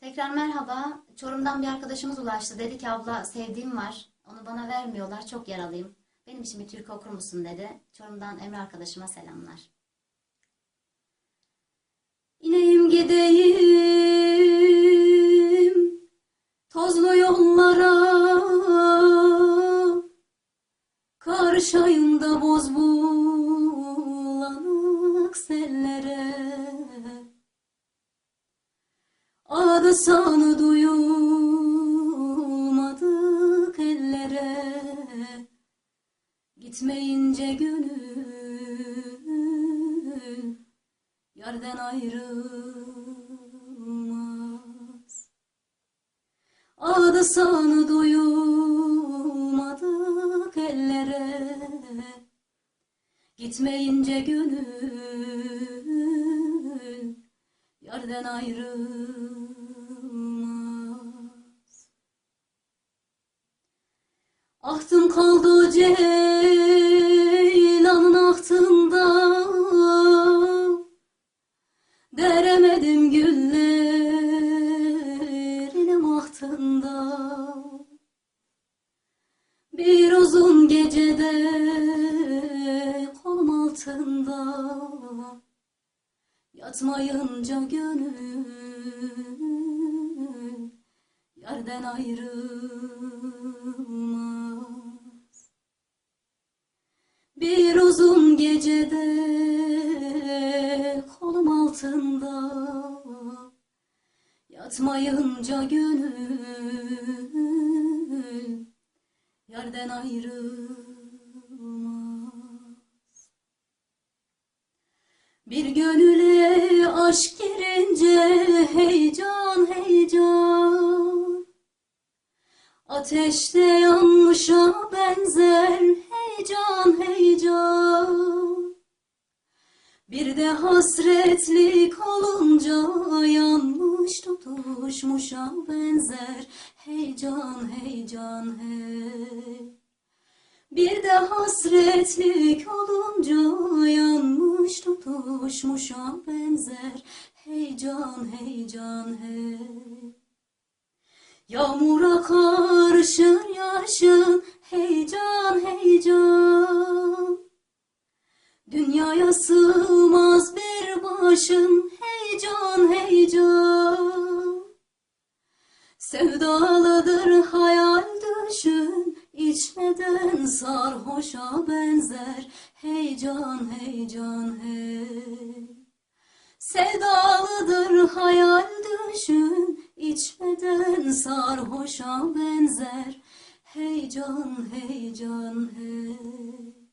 Tekrar merhaba. Çorum'dan bir arkadaşımız ulaştı. Dedi ki abla sevdiğim var. Onu bana vermiyorlar. Çok yaralıyım. Benim için bir türkü okur musun dedi. Çorum'dan Emre arkadaşıma selamlar. İneyim gideyim tozlu yollara Karşıyımda boz bulanık Adı sanı duyulmadık ellere. Gitmeyince gönül Yerden ayrılmaz. Adı sanı duyulmadık ellere. Gitmeyince gönül Yerden ayrılmaz Ahtım kaldı ceylanın ahtında. Deremedim güllerinin ahtında. Bir uzun gecede kolum altında. Yatmayınca gönül Yerden ayrılmaz Bir gecede kolum altında. Yatmayınca gönül Yerden ayrılmaz. Bir gönüle aşk girince heyecan heyecan. Ateşte yanmışa benzer heyecan heyecan Bir de hasretlik olunca yanmış tutuşmuşa benzer. Heyecan heyecan hey bir de hasretlik olunca yanmış tutuşmuşa benzer. Heyecan heyecan hey. Yağmura karışır sığmaz bir başın heyecan heyecan. Sevdalıdır hayal düşün içmeden sarhoşa benzer heyecan heyecan hey. Sevdalıdır hayal düşün içmeden sarhoşa benzer heyecan heyecan hey.